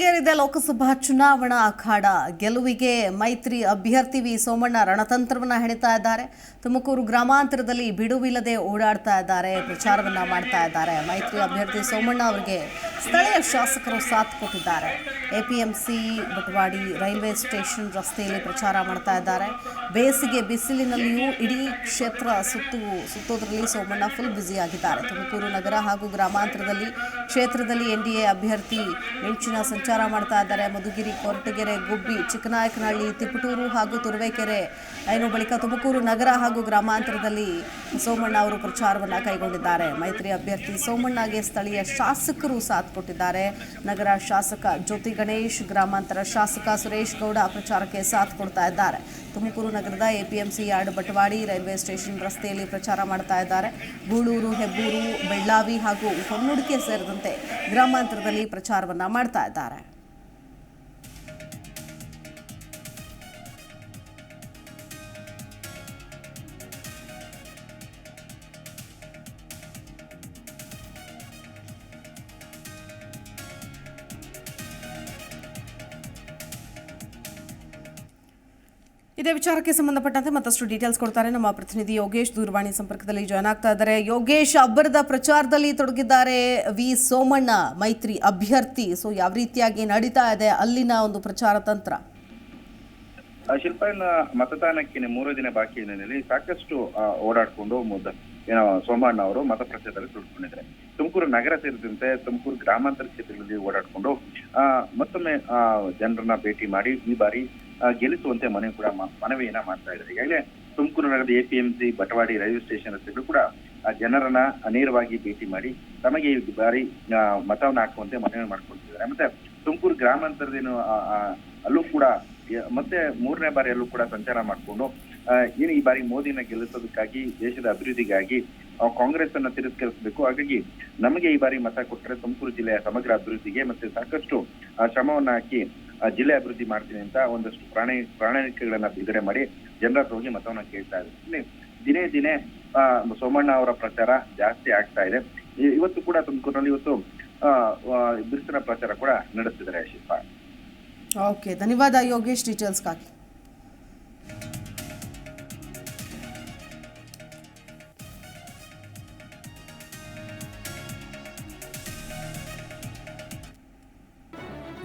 ರಂಗೇರಿದೆ ಲೋಕಸಭಾ ಚುನಾವಣಾ ಅಖಾಡ ಗೆಲುವಿಗೆ ಮೈತ್ರಿ ಅಭ್ಯರ್ಥಿ ವಿ ಸೋಮಣ್ಣ ರಣತಂತ್ರವನ್ನ ಹೆಣಿತಾ ಇದ್ದಾರೆ. ತುಮಕೂರು ಗ್ರಾಮಾಂತರದಲ್ಲಿ ಬಿಡುವಿಲ್ಲದೆ ಓಡಾಡ್ತಾ ಇದ್ದಾರೆ, ಪ್ರಚಾರವನ್ನ ಮಾಡ್ತಾ ಇದ್ದಾರೆ. ಮೈತ್ರಿ ಅಭ್ಯರ್ಥಿ ಸೋಮಣ್ಣ ಅವರಿಗೆ ಸ್ಥಳೀಯ ಶಾಸಕರು ಸಾಥ್ ಕೊಟ್ಟಿದ್ದಾರೆ. ಎಪಿಎಂಸಿ, ಬಟವಾಡಿ ರೈಲ್ವೆ ಸ್ಟೇಷನ್ ರಸ್ತೆಯಲ್ಲಿ ಪ್ರಚಾರ ಮಾಡ್ತಾ ಇದ್ದಾರೆ. ಬೇಸಿಗೆ ಬಿಸಿಲಿನಲ್ಲಿಯೂ ಇಡೀ ಕ್ಷೇತ್ರ ಸುತ್ತು, ಸುತ್ತೋದ್ರಲ್ಲಿ ಸೋಮಣ್ಣ ಫುಲ್ ಬ್ಯುಸಿ ಆಗಿದ್ದಾರೆ. ತುಮಕೂರು ನಗರ ಹಾಗೂ ಗ್ರಾಮಾಂತರದಲ್ಲಿ ಕ್ಷೇತ್ರದಲ್ಲಿ ಎನ್ ಡಿ ಎ ಅಭ್ಯರ್ಥಿ ಮಿಂಚಿನ ಸಂಚಾರ ಮಾಡ್ತಾ ಇದ್ದಾರೆ. ಮಧುಗಿರಿ ಕೊರಟಗೆರೆ ಗುಬ್ಬಿ, ಚಿಕ್ಕನಾಯಕನಹಳ್ಳಿ, ತಿಪಟೂರು ಹಾಗೂ ತುರುವೇಕೆರೆ. ಏನು ಬಳಿಕ ತುಮಕೂರು ನಗರ ಹಾಗೂ ಗ್ರಾಮಾಂತರದಲ್ಲಿ ಸೋಮಣ್ಣ ಅವರು ಪ್ರಚಾರವನ್ನು ಕೈಗೊಂಡಿದ್ದಾರೆ. ಮೈತ್ರಿ ಅಭ್ಯರ್ಥಿ ಸೋಮಣ್ಣಗೆ ಸ್ಥಳೀಯ ಶಾಸಕರು ಸಾಥ್ ಕೊಟ್ಟಿದ್ದಾರೆ. ನಗರ ಶಾಸಕ ಜ್ಯೋತಿ ಗಣೇಶ್, ಗ್ರಾಮಾಂತರ ಶಾಸಕ ಸುರೇಶ್ ಗೌಡ ಪ್ರಚಾರಕ್ಕೆ ಸಾಥ್ ಕೊಡ್ತಾ ಇದ್ದಾರೆ. ತುಮಕೂರು ನಗರದ A P M C yard Batawadi railway station ರಸ್ತೆಯಲ್ಲಿ ಪ್ರಚಾರ ಮಾಡ್ತಾ ಇದ್ದಾರೆ. ಗೂಳೂರು, ಹೆಬ್ಬೂರು, ಬೆಳ್ಳಾವಿ ಹಾಗೂ ಹೊನ್ನುಡಿಕೆ ಸೇರಿದಂತೆ ಗ್ರಾಮಾಂತರದಲ್ಲಿ ಪ್ರಚಾರವನ್ನು ಮಾಡ್ತಾ ಇದ್ದಾರೆ. ಇದೇ ವಿಚಾರಕ್ಕೆ ಸಂಬಂಧಪಟ್ಟಂತೆ ಮತ್ತಷ್ಟು ಡೀಟೇಲ್ಸ್ ಕೊಡ್ತಾರೆ ನಮ್ಮ ಪ್ರತಿನಿಧಿ ಯೋಗೇಶ್ ದೂರವಾಣಿ ಸಂಪರ್ಕದಲ್ಲಿ ಜಾಯ್ನ್ ಆಗ್ತಾ ಇದ್ದಾರೆ. ಯೋಗೇಶ್, ಅಬ್ಬರದ ಪ್ರಚಾರದಲ್ಲಿ ತೊಡಗಿದ್ದಾರೆ ವಿ. ಸೋಮಣ್ಣ, ಮೈತ್ರಿ ಅಭ್ಯರ್ಥಿ. ಸೊ ಯಾವ ರೀತಿಯಾಗಿ ನಡೀತಾ ಇದೆ ಅಲ್ಲಿನ ಒಂದು ಪ್ರಚಾರ ತಂತ್ರ? ಶಿಲ್ಪ ಮತದಾನಕ್ಕೆ ಮೂರು ದಿನ ಬಾಕಿ ಹಿನ್ನೆಲೆಯಲ್ಲಿ ಸಾಕಷ್ಟು ಓಡಾಡಿಕೊಂಡು ಮುದ್ದ ಏನೋ ಸೋಮಣ್ಣ ಅವರು ಮತ ಪ್ರಚಾರದಲ್ಲಿ ತೊಡ್ಕೊಂಡಿದ್ದಾರೆ ತುಮಕೂರು ನಗರ ಸೇರಿದಂತೆ ತುಮಕೂರು ಗ್ರಾಮಾಂತರ ಕ್ಷೇತ್ರಗಳಲ್ಲಿ ಓಡಾಡ್ಕೊಂಡು ಮತ್ತೊಮ್ಮೆ ಜನರನ್ನ ಭೇಟಿ ಮಾಡಿ ಈ ಬಾರಿ ಗೆಲ್ಲಿಸುವಂತೆ ಮನವಿ ಕೂಡ ಮನವಿಯನ್ನ ಮಾಡ್ತಾ ಇದ್ದಾರೆ. ಈಗಾಗಲೇ ತುಮಕೂರು ನಗರದ ಎಪಿಎಂಸಿ ಬಟವಾಡಿ ರೈಲ್ವೆ ಸ್ಟೇಷನ್ ರಸ್ತೆಗಳು ಕೂಡ ಆ, ಜನರನ್ನ ನೇರವಾಗಿ ಭೇಟಿ ಮಾಡಿ ತಮಗೆ ಈ ಬಾರಿ ಮತವನ್ನ ಹಾಕುವಂತೆ ಮನವಿ ಮಾಡ್ಕೊಳ್ತಿದ್ದಾರೆ. ಮತ್ತೆ ತುಮಕೂರು ಗ್ರಾಮಾಂತರದೇನು ಅಲ್ಲೂ ಕೂಡ ಮತ್ತೆ ಮೂರನೇ ಬಾರಿ ಅಲ್ಲೂ ಕೂಡ ಸಂಚಾರ ಮಾಡಿಕೊಂಡು ಏನು ಈ ಬಾರಿ ಮೋದಿನ ಗೆಲ್ಲಿಸೋದಕ್ಕಾಗಿ ದೇಶದ ಅಭಿವೃದ್ಧಿಗಾಗಿ ಕಾಂಗ್ರೆಸ್ ಅನ್ನ ತಿರಸ್ಕರಿಸಬೇಕು. ಹಾಗಾಗಿ ನಮಗೆ ಈ ಬಾರಿ ಮತ ಕೊಟ್ಟರೆ ತುಮಕೂರು ಜಿಲ್ಲೆಯ ಸಮಗ್ರ ಅಭಿವೃದ್ಧಿಗೆ ಮತ್ತೆ ಸಾಕಷ್ಟು ಶ್ರಮವನ್ನ ಹಾಕಿ ಜಿಲ್ಲೆ ಅಭಿವೃದ್ಧಿ ಮಾಡ್ತೀನಿ ಅಂತ ಒಂದಷ್ಟು ಪ್ರಾಣಿ ಪ್ರಾಣಿಕೆಗಳನ್ನ ಬಿಡುಗಡೆ ಮಾಡಿ ಜನರ ಹೋಗಿ ಮತವನ್ನ ಕೇಳ್ತಾ ಇದ್ದಾರೆ. ದಿನೇ ದಿನೇ ಸೋಮಣ್ಣ ಅವರ ಪ್ರಚಾರ ಜಾಸ್ತಿ ಆಗ್ತಾ ಇದೆ. ಇವತ್ತು ಕೂಡ ತುಮಕೂರಿನಲ್ಲಿ ಇವತ್ತು ಬಿರುಸಿನ ಪ್ರಚಾರ ಕೂಡ ನಡೆಸ್ತಿದ್ದಾರೆ ಶಿಲ್ಪ. ಓಕೆ ಧನ್ಯವಾದ ಯೋಗೇಶ್ ಡೀಟೇಲ್ಸ್ಗಾಗಿ